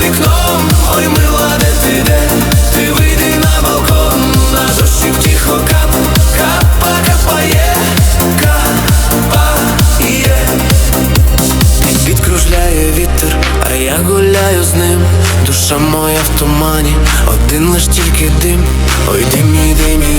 вікном, ой, мила, де ти ти вийди на балкон, на дощик тихо кап, капа, капає, капає Підкружляє вітер, а я гуляю з ним, душа моя в тумані, один лиш тільки дим, ой дим, мій дим.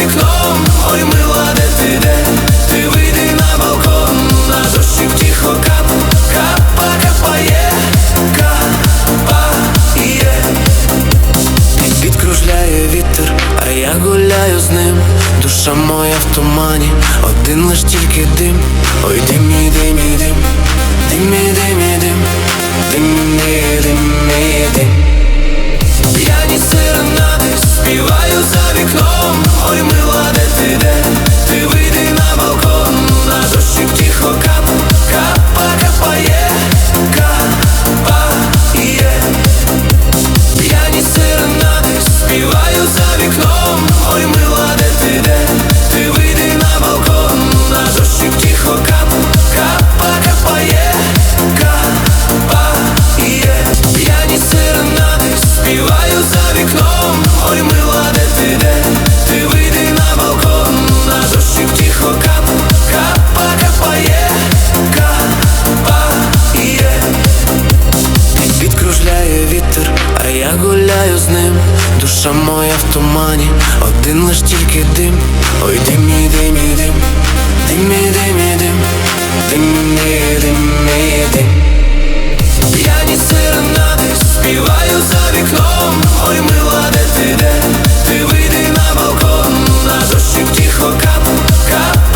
вікном, ой, мила, де ти ти? Вийди на балкон, на дощик тихо кап, капа, капає, капає Підкружляє вітер, а я гуляю з ним, душа моя в тумані, один лиш тільки дим, ой, дим, мій дим, дим. гуляю з ним, душа моя в тумані, один лиш тільки дим, ой дим, мій дим, мій дим, дим, мій дим, мій дим, дим, мій дим, мій дим. Я ні сиренади співаю за вікном, ой мила, де ти де, ти вийди на балкон, на дощик тихо кап, кап.